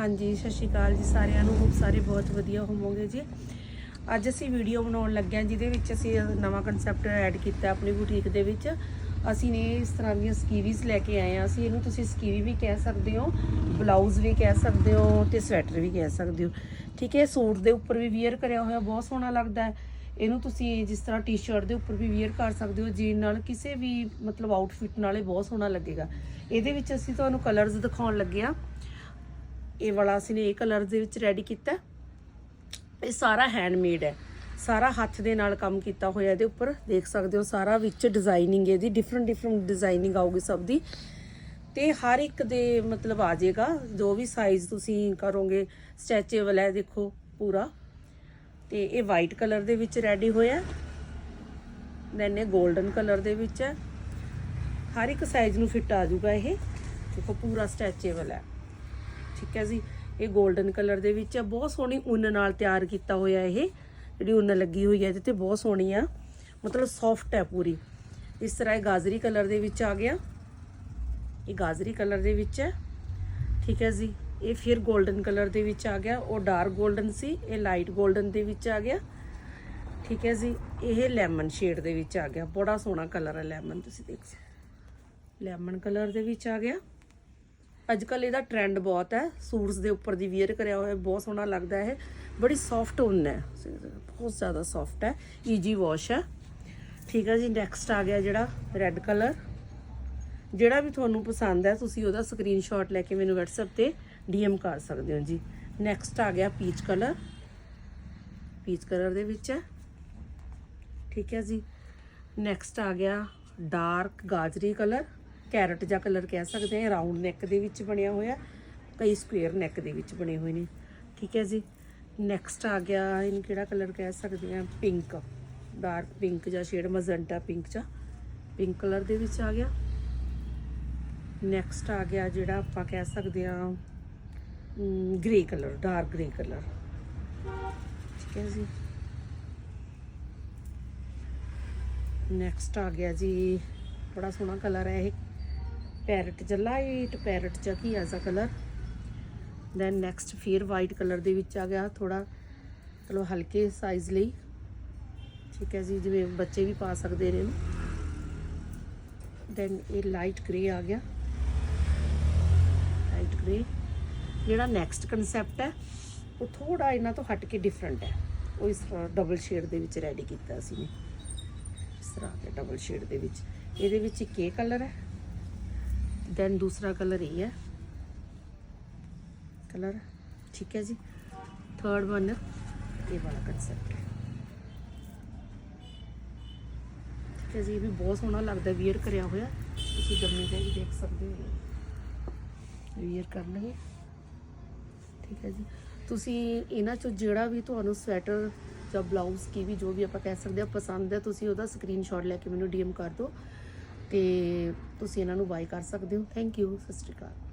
ਹਾਂਜੀ, ਸਤਿ ਸ਼੍ਰੀ ਅਕਾਲ ਜੀ ਸਾਰਿਆਂ ਨੂੰ। ਹੋਪ ਸਾਰੇ ਬਹੁਤ ਵਧੀਆ ਹੋਵੋਗੇ ਜੀ। ਅੱਜ ਅਸੀਂ ਵੀਡੀਓ ਬਣਾਉਣ ਲੱਗਿਆ ਜਿਹਦੇ ਵਿੱਚ ਅਸੀਂ ਨਵਾਂ ਕਨਸੈਪਟ ਐਡ ਕੀਤਾ ਆਪਣੀ ਬੁਟੀਕ ਦੇ ਵਿੱਚ। ਅਸੀਂ ਨੇ ਇਸ ਤਰ੍ਹਾਂ ਦੀਆਂ ਸਕੀਵੀਜ਼ ਲੈ ਕੇ ਆਏ ਹਾਂ। ਅਸੀਂ ਇਹਨੂੰ ਤੁਸੀਂ ਸਕੀਵੀ ਵੀ ਕਹਿ ਸਕਦੇ ਹੋ ਬਲਾਊਜ਼ ਵੀ ਕਹਿ ਸਕਦੇ ਹੋ ਤੇ ਸਵੈਟਰ ਵੀ ਕਹਿ ਸਕਦੇ ਹੋ। ਠੀਕ ਹੈ, ਸੂਟ ਦੇ ਉੱਪਰ ਵੀ ਵੀਅਰ ਕਰਿਆ ਹੋਇਆ, ਬਹੁਤ ਸੋਹਣਾ ਲੱਗਦਾ ਹੈ। ਇਹਨੂੰ ਤੁਸੀਂ ਜਿਸ ਤਰ੍ਹਾਂ ਟੀ-ਸ਼ਰਟ ਦੇ ਉੱਪਰ ਵੀ ਵੀਅਰ ਕਰ ਸਕਦੇ ਹੋ ਜੀਨ ਨਾਲ ਕਿਸੇ ਵੀ ਮਤਲਬ ਆਊਟਫਿਟ ਨਾਲ ਇਹ ਬਹੁਤ ਸੋਹਣਾ ਲੱਗੇਗਾ। ਇਹਦੇ ਵਿੱਚ ਅਸੀਂ ਤੁਹਾਨੂੰ ਕਲਰਸ ਦਿਖਾਉਣ ਲੱਗੇ ਹਾਂ। ਇਹ ਵਾਲਾ ਅਸੀਂ ਨੇ ਇਹ ਕਲਰ ਦੇ ਵਿੱਚ ਰੈਡੀ ਕੀਤਾ। ਇਹ ਸਾਰਾ ਹੈਂਡਮੇਡ ਹੈ। ਸਾਰਾ ਹੱਥ ਦੇ ਨਾਲ ਕੰਮ ਕੀਤਾ ਹੋਇਆ ਇਹਦੇ ਉੱਪਰ। ਦੇਖ ਸਕਦੇ ਹੋ ਸਾਰਾ ਵਿੱਚ ਡਿਜ਼ਾਈਨਿੰਗ ਇਹਦੀ। ਡਿਫਰੈਂਟ ਡਿਫਰੈਂਟ ਡਿਜ਼ਾਈਨਿੰਗ ਆਊਗੀ ਸਭ ਦੀ। ਤੇ ਹਰ ਇੱਕ ਦੇ ਮਤਲਬ ਆ ਜਾਏਗਾ। ਜੋ ਵੀ ਸਾਈਜ਼ ਤੁਸੀਂ ਕਰੋਗੇ ਸਟੈਚੇਬਲ ਹੈ, ਦੇਖੋ ਪੂਰਾ। ਤੇ ਇਹ ਵਾਈਟ ਕਲਰ ਦੇ ਵਿੱਚ ਰੈਡੀ ਹੋਇਆ। ਦੈਨ ਇਹ 골ਡਨ ਕਲਰ ਦੇ ਵਿੱਚ ਹੈ। ਹਰ ਇੱਕ ਸਾਈਜ਼ ਨੂੰ ਫਿੱਟ ਆ ਜਾਊਗਾ ਇਹ। ਦੇਖੋ ਪੂਰਾ ਸਟੈਚੇਬਲ ਹੈ। ਠੀਕ ਹੈ ਜੀ। ਇਹ 골ਡਨ ਕਲਰ ਦੇ ਵਿੱਚ ਬਹੁਤ ਸੋਹਣੀ ਉੱਨ ਨਾਲ ਤਿਆਰ ਕੀਤਾ ਹੋਇਆ ਇਹ। ਜਿਹੜੀ ਉੱਨ ਲੱਗੀ ਹੋਈ ਹੈ, ਇਹਦੇ ਤੇ ਬਹੁਤ ਸੋਹਣੀ ਆ। ਮਤਲਬ ਸੌਫਟ ਹੈ ਪੂਰੀ। ਇਸ ਤਰ੍ਹਾਂ ਇਹ ਗਾਜ਼ਰੀ ਕਲਰ ਦੇ ਵਿੱਚ ਆ ਗਿਆ। ਇਹ ਗਾਜ਼ਰੀ ਕਲਰ ਦੇ ਵਿੱਚ ਹੈ। ਠੀਕ ਹੈ ਜੀ। ਇਹ ਫਿਰ 골ਡਨ ਕਲਰ ਦੇ ਵਿੱਚ ਆ ਗਿਆ। ਉਹ ਡਾਰਕ 골ਡਨ ਸੀ। ਇਹ ਲਾਈਟ 골ਡਨ ਦੇ ਵਿੱਚ ਆ ਗਿਆ। ਠੀਕ ਹੈ ਜੀ। ਇਹ ਲੈਮਨ ਸ਼ੇਡ ਦੇ ਵਿੱਚ ਆ ਗਿਆ। ਬੜਾ ਸੋਹਣਾ ਕਲਰ ਹੈ ਲੈਮਨ ਤੁਸੀਂ ਦੇਖ ਸਕਦੇ ਲੈਮਨ ਕਲਰ ਦੇ ਵਿੱਚ ਆ ਗਿਆ। ਅੱਜ ਕੱਲ ਇਹਦਾ ਟ੍ਰੈਂਡ ਬਹੁਤ ਹੈ। ਸੂਟਸ ਦੇ ਉੱਪਰ ਦੀ ਵੀਅਰ ਕਰਿਆ ਹੋਇਆ, ਬਹੁਤ ਸੋਹਣਾ ਲੱਗਦਾ ਹੈ ਬੜੀ ਸੌਫਟ ਉੱਨ ਹੈ। ਬਹੁਤ ਜ਼ਿਆਦਾ ਸੌਫਟ ਹੈ। ਈਜੀ ਵਾਸ਼ ਹੈ। ਠੀਕ ਹੈ ਜੀ ਨੈਕਸਟ ਆ ਗਿਆ ਜਿਹੜਾ ਰੈੱਡ ਕਲਰ ਜਿਹੜਾ ਵੀ ਤੁਹਾਨੂੰ ਪਸੰਦ ਹੈ, ਤੁਸੀਂ ਉਹਦਾ ਸਕਰੀਨਸ਼ਾਟ ਲੈ ਕੇ ਮੈਨੂੰ WhatsApp ਤੇ DM ਕਰ ਸਕਦੇ ਹੋ ਜੀ। ਨੈਕਸਟ ਆ ਗਿਆ ਪੀਚ ਕਲਰ ਪੀਚ ਕਲਰ ਦੇ ਵਿੱਚ ਹੈ। ਠੀਕ ਹੈ ਜੀ। ਨੈਕਸਟ ਆ ਗਿਆ ਡਾਰਕ ਗਾਜਰੀ ਕਲਰ ਕੈਰਟ ਜਾਂ ਕਲਰ ਕਹਿ ਸਕਦੇ ਹਾਂ ਰਾਉਂਡ ਨੈਕ ਦੇ ਵਿੱਚ ਬਣਿਆ ਹੋਇਆ, ਕਈ ਸਕੁਅਰ ਨੈਕ ਦੇ ਵਿੱਚ ਬਣੇ ਹੋਏ ਨੇ। ਠੀਕ ਹੈ ਜੀ? ਨੈਕਸਟ ਆ ਗਿਆ, ਇਹਨੂੰ ਕਿਹੜਾ ਕਲਰ ਕਹਿ ਸਕਦੇ ਹਾਂ? ਪਿੰਕ ਡਾਰਕ ਪਿੰਕ ਜਾਂ ਸ਼ੇਡ ਮਜ਼ੰਟਾ ਪਿੰਕ ਜਾਂ ਪਿੰਕ ਕਲਰ ਦੇ ਵਿੱਚ ਆ ਗਿਆ। ਨੈਕਸਟ ਆ ਗਿਆ ਜਿਹੜਾ ਆਪਾਂ ਕਹਿ ਸਕਦੇ ਹਾਂ grey colour dark grey colour. ਠੀਕ ਹੈ ਜੀ? ਨੈਕਸਟ ਆ ਗਿਆ ਜੀ, ਬੜਾ ਸੋਹਣਾ ਕਲਰ ਹੈ ਇਹ। ਪੈਰਟ ਜਿਹਾ ਲਾਈਟ ਪੈਰਟ ਜਿਹਾ ਕੀ ਐਸਾ ਕਲਰ ਦੈਨ ਨੈਕਸਟ ਫਿਰ ਵਾਈਟ ਕਲਰ ਦੇ ਵਿੱਚ ਆ ਗਿਆ ਥੋੜਾ ਚਲੋ ਹਲਕੇ ਸਾਈਜ਼ ਲਈ। ਠੀਕ ਹੈ ਜੀ, ਜਿਵੇਂ ਬੱਚੇ ਵੀ ਪਾ ਸਕਦੇ ਨੇ ਇਹਨੂੰ। ਦੈਨ ਇਹ ਲਾਈਟ ਗ੍ਰੇ ਆ ਗਿਆ। ਲਾਈਟ ਗ੍ਰੇ ਜਿਹੜਾ ਨੈਕਸਟ ਕਨਸੈਪਟ ਹੈ, ਉਹ ਥੋੜਾ ਇਹਨਾਂ ਤੋਂ ਹਟ ਕੇ ਡਿਫਰੈਂਟ ਹੈ। ਉਹ ਇਸ ਤਰ੍ਹਾਂ ਡਬਲ ਸ਼ੇਡ ਦੇ ਵਿੱਚ ਰੈਡੀ ਕੀਤਾ ਸੀ ਇਸ ਤਰ੍ਹਾਂ ਦੇ ਡਬਲ ਸ਼ੇਡ ਦੇ ਵਿੱਚ। ਇਹਦੇ ਵਿੱਚ ਇੱਕ ਇਹ ਕਲਰ ਹੈ। ਦੈਨ ਦੂਸਰਾ ਕਲਰ ਇਹ ਹੈ ਕਲਰ ਠੀਕ ਹੈ ਜੀ ਥਰਡ ਵਨ ਇਹ ਵਾਲਾ ਕਨਸੈਪਟ ਹੈ ਠੀਕ ਹੈ ਜੀ ਇਹ ਵੀ ਬਹੁਤ ਸੋਹਣਾ ਲੱਗਦਾ ਵੀਅਰ ਕਰਿਆ ਹੋਇਆ ਤੁਸੀਂ ਗੰਮੀ ਤੇ ਵੀ ਦੇਖ ਸਕਦੇ ਹੋ ਵੀਅਰ ਕਰਨਗੇ ਠੀਕ ਹੈ ਜੀ ਤੁਸੀਂ ਇਹਨਾਂ ਚੋਂ ਜਿਹੜਾ ਵੀ ਤੁਹਾਨੂੰ ਸਵੈਟਰ ਜਾਂ ਬਲਾਊਜ਼ ਕੀ ਵੀ ਜੋ ਵੀ ਆਪਾਂ ਕਹਿ ਸਕਦੇ ਆ ਪਸੰਦ ਹੈ ਤੁਸੀਂ ਉਹਦਾ ਸਕਰੀਨਸ਼ਾਟ ਲੈ ਕੇ ਮੈਨੂੰ ਡੀਐਮ ਕਰ ਦਿਓ ਤੇ ਤੁਸੀਂ ਇਹਨਾਂ ਨੂੰ ਬਾਈ ਕਰ ਸਕਦੇ ਹੋ। ਥੈਂਕ ਯੂ ਸਤਿ ਸ਼੍ਰੀ ਅਕਾਲ।